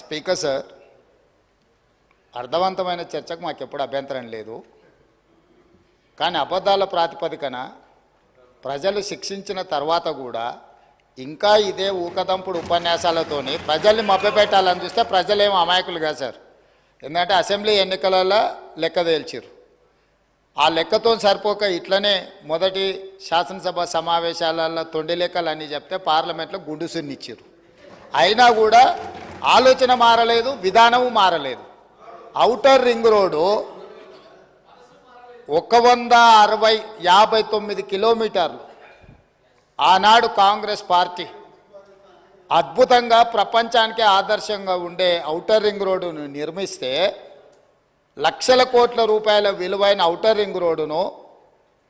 Speaker sir అర్థవంతమైన చర్చకు మాకు ఎప్పుడు అభ్యంతరం లేదు. కానీ అబద్ధాల ప్రాతిపదికన ప్రజలు శిక్షించిన తర్వాత కూడా ఇంకా ఇదే ఊకదంపుడు ఉపన్యాసాలతోని ప్రజల్ని మభ్యపెట్టాలని చూస్తే ప్రజలేం అమాయకులు కాదు సార్. ఎందుకంటే అసెంబ్లీ ఎన్నికలలో లెక్క తేల్చిరు ఆ లెక్కతో సరిపోక ఇట్లనే మొదటి శాసనసభ సమావేశాలలో తొండి లెక్కలు అన్నీ చెప్తే పార్లమెంట్లో గుండు సున్నిచ్చారు అయినా కూడా ఆలోచన మారలేదు విధానము మారలేదు. ఔటర్ రింగ్ రోడ్డు ఒక వంద అరవై యాభై తొమ్మిది కిలోమీటర్లు. ఆనాడు కాంగ్రెస్ పార్టీ అద్భుతంగా ప్రపంచానికి ఆదర్శంగా ఉండే ఔటర్ రింగ్ రోడ్డును నిర్మిస్తే లక్షల కోట్ల రూపాయల విలువైన ఔటర్ రింగ్ రోడ్డును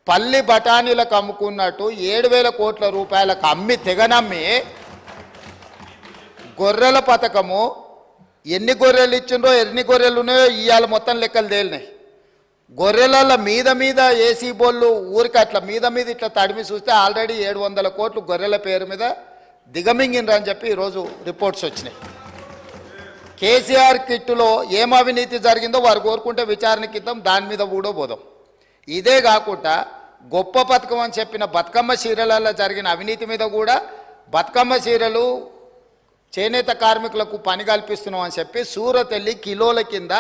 పల్లి బఠానీలకు అమ్ముకున్నట్టు ఏడు వేల కోట్ల రూపాయలకు అమ్మి తెగనమ్మి గొర్రెల పథకము ఎన్ని గొర్రెలు ఇచ్చిండ్రో ఎన్ని గొర్రెలు ఉన్నాయో ఇవాళ మొత్తం లెక్కలు తేలినాయి. గొర్రెల మీద మీద ఏసీ బోళ్ళు ఊరికి అట్లా మీద మీద ఇట్లా తడిమి చూస్తే ఆల్రెడీ ఏడు వందల కోట్లు గొర్రెల పేరు మీద దిగమింగిండ్రని చెప్పి ఈరోజు రిపోర్ట్స్ వచ్చినాయి. కేసీఆర్ కిట్టులో ఏం అవినీతి జరిగిందో వారు కోరుకుంటే విచారణకి ఇద్దాం దాని మీద కూడా పోదాం. ఇదే కాకుండా గొప్ప పథకం అని చెప్పిన బతుకమ్మ చీరలలో జరిగిన అవినీతి మీద కూడా బతుకమ్మ చీరలు చేనేత కార్మికులకు పని కల్పిస్తున్నాం అని చెప్పి సూరత్ కిలోల కింద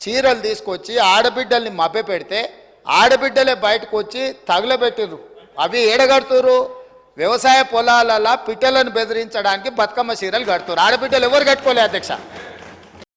చీరలు తీసుకొచ్చి ఆడబిడ్డల్ని మభ్య పెడితే ఆడబిడ్డలే బయటకు వచ్చి తగులబెట్టిర్రు. అవి ఏడగడుతురు వ్యవసాయ పొలాలలో పిట్టలను బెదిరించడానికి బతుకమ్మ చీరలు కడుతురు ఆడబిడ్డలు ఎవరు కట్టుకోలే అధ్యక్ష?